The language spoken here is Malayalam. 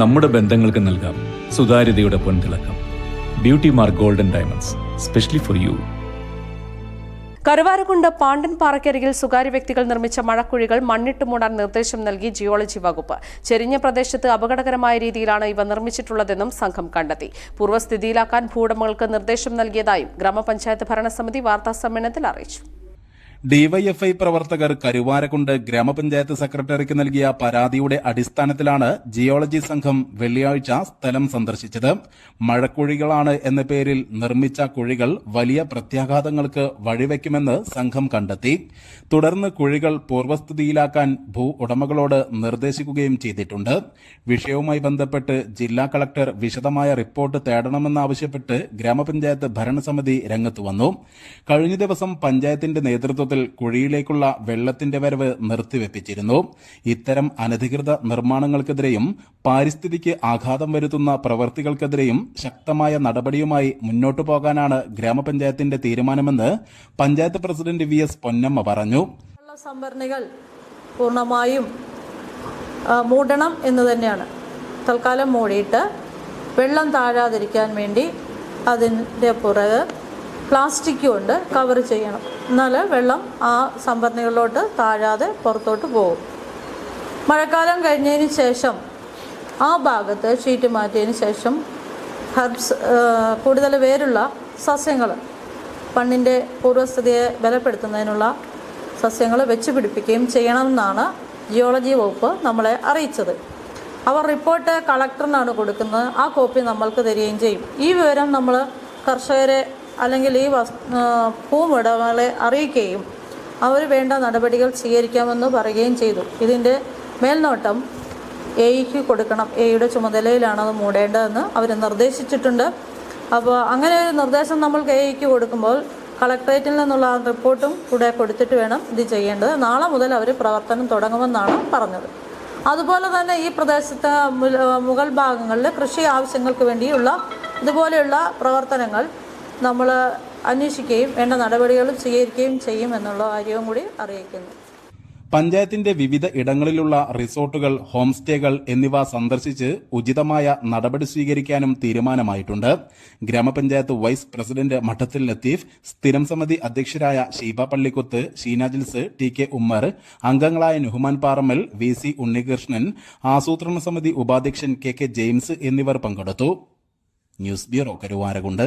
നമ്മുടെ ബന്ധങ്ങൾക്ക് നൽകാം. സുതാര്യതയുടെ പൊൻതിളക്കം. Beauty mark golden diamonds specially for you Karuvarakundu പാണ്ടൻ പാറയ്ക്കരികിൽ സ്വകാര്യ വ്യക്തികൾ നിർമ്മിച്ച മഴക്കുഴികൾ മണ്ണിട്ട് മൂടാൻ നിർദ്ദേശം നൽകി ജിയോളജി വകുപ്പ്. ചെരിഞ്ഞ പ്രദേശത്ത് അപകടകരമായ രീതിയിലാണ് ഇവ നിർമ്മിച്ചിട്ടുള്ളതെന്നും സംഘം കണ്ടെത്തി. പൂർവസ്ഥിതിയിലാക്കാൻ ഭൂവുടമകൾക്ക് നിർദ്ദേശം നൽകിയതായും ഗ്രാമപഞ്ചായത്ത് ഭരണസമിതി വാർത്താസമ്മേളനത്തിൽ അറിയിച്ചു. ഡിവൈഎഫ്ഐ പ്രവർത്തകർ കരുവാരക്കുണ്ട് ഗ്രാമപഞ്ചായത്ത് സെക്രട്ടറിക്ക് നൽകിയ പരാതിയുടെ അടിസ്ഥാനത്തിലാണ് ജിയോളജി സംഘം വെള്ളിയാഴ്ച സ്ഥലം സന്ദർശിച്ചത്. മഴക്കുഴികളാണ് എന്ന പേരിൽ നിർമ്മിച്ച കുഴികൾ വലിയ പ്രത്യാഘാതങ്ങൾക്ക് വഴിവെക്കുമെന്ന് സംഘം കണ്ടെത്തി. തുടർന്ന് കുഴികൾ പൂർവസ്ഥിതിയിലാക്കാൻ ഭൂ ഉടമകളോട് നിർദ്ദേശിക്കുകയും ചെയ്തിട്ടുണ്ട്. വിഷയവുമായി ബന്ധപ്പെട്ട് ജില്ലാ കളക്ടർ വിശദമായ റിപ്പോർട്ട് തേടണമെന്നാവശ്യപ്പെട്ട് ഗ്രാമപഞ്ചായത്ത് ഭരണസമിതി രംഗത്തുവന്നു കഴിഞ്ഞ ദിവസം പഞ്ചായത്തിന്റെ നേതൃത്വത്തിൽ കുഴിയിലേക്കുള്ള വെള്ളത്തിന്റെ വരവ് നിർത്തിവെപ്പിച്ചിരുന്നു. ഇത്തരം അനധികൃത നിർമ്മാണങ്ങൾക്കെതിരെയും പാരിസ്ഥിതിക്ക് ആഘാതം വരുത്തുന്ന പ്രവർത്തികൾക്കെതിരെയും ശക്തമായ നടപടിയുമായി മുന്നോട്ടു പോകാനാണ് ഗ്രാമപഞ്ചായത്തിന്റെ തീരുമാനമെന്ന് panchayat president V S Ponnamma പറഞ്ഞു. സംഭരണികൾ പൂർണമായും മൂടണം എന്ന് തന്നെയാണ്. തൽക്കാലം മൂടിയിട്ട് വെള്ളം താഴാതിരിക്കാൻ വേണ്ടി അതിന്റെ പുറകെ പ്ലാസ്റ്റിക് കൊണ്ട് കവർ ചെയ്യണം. എന്നാൽ വെള്ളം ആ സംഭരണികളിലോട്ട് താഴാതെ പുറത്തോട്ട് പോകും. മഴക്കാലം കഴിഞ്ഞതിന് ശേഷം ആ ഭാഗത്ത് ഷീറ്റ് മാറ്റിയതിന് ശേഷം ഹെർബ്സ് കൂടുതൽ വേരുള്ള സസ്യങ്ങൾ മണ്ണിന്റെ പൂർവസ്ഥിതിയെ ബലപ്പെടുത്തുന്നതിനുള്ള സസ്യങ്ങൾ വെച്ച് പിടിപ്പിക്കുകയും ചെയ്യണമെന്നാണ് ജിയോളജി വകുപ്പ് നമ്മളെ അറിയിച്ചത്. അവർ റിപ്പോർട്ട് കളക്ടറിനാണ് കൊടുക്കുന്നത്. ആ കോപ്പി നമ്മൾക്ക് തരികയും ചെയ്യും. ഈ വിവരം നമ്മൾ കർഷകരെ അല്ലെങ്കിൽ ഈ വസ് ഭൂമുടമകളെ അറിയിക്കുകയും അവർ വേണ്ട നടപടികൾ സ്വീകരിക്കാമെന്ന് പറയുകയും ചെയ്തു. ഇതിന്റെ മേൽനോട്ടം എയ്ക്ക് കൊടുക്കണം. എയുടെ ചുമതലയിലാണ് അത് മൂടേണ്ടതെന്ന് അവർ നിർദ്ദേശിച്ചിട്ടുണ്ട്. അപ്പോൾ അങ്ങനെ ഒരു നിർദ്ദേശം നമ്മൾക്ക് എയ്ക്ക് കൊടുക്കുമ്പോൾ കളക്ട്രേറ്റിൽ നിന്നുള്ള റിപ്പോർട്ടും കൂടെ കൊടുത്തിട്ട് വേണം ഇത് ചെയ്യേണ്ടത്. നാളെ മുതൽ അവർ പ്രവർത്തനം തുടങ്ങുമെന്നാണ് പറഞ്ഞത്. അതുപോലെ തന്നെ ഈ പ്രദേശത്തെ മുഗൾ ഭാഗങ്ങളിൽ കൃഷി ആവശ്യങ്ങൾക്ക് വേണ്ടിയുള്ള ഇതുപോലെയുള്ള പ്രവർത്തനങ്ങൾ നമ്മൾ അന്വേഷിക്കുകയും വേണ്ട നടപടികളും സ്വീകരിക്കുകയും ചെയ്യും എന്നുള്ള കാര്യവും കൂടി അറിയിക്കുന്നു. പഞ്ചായത്തിന്റെ വിവിധ ഇടങ്ങളിലുള്ള റിസോർട്ടുകൾ ഹോം സ്റ്റേകൾ എന്നിവ സന്ദർശിച്ച് ഉചിതമായ നടപടി സ്വീകരിക്കാനും തീരുമാനമായിട്ടുണ്ട്. ഗ്രാമപഞ്ചായത്ത് വൈസ് പ്രസിഡന്റ് മഠത്തിൽ ലത്തീഫ് സ്ഥിരം സമിതി അധ്യക്ഷരായ ഷീബ പള്ളിക്കുത്ത് ഷീന ജിൽസ് ടി കെ ഉമ്മർ അംഗങ്ങളായ നുഹ്മാൻ പാറമ്മൽ വി സി ഉണ്ണികൃഷ്ണൻ ആസൂത്രണ സമിതി ഉപാധ്യക്ഷൻ കെ കെ ജെയിംസ് എന്നിവർ പങ്കെടുത്തു. News bureau Karuvarakundu.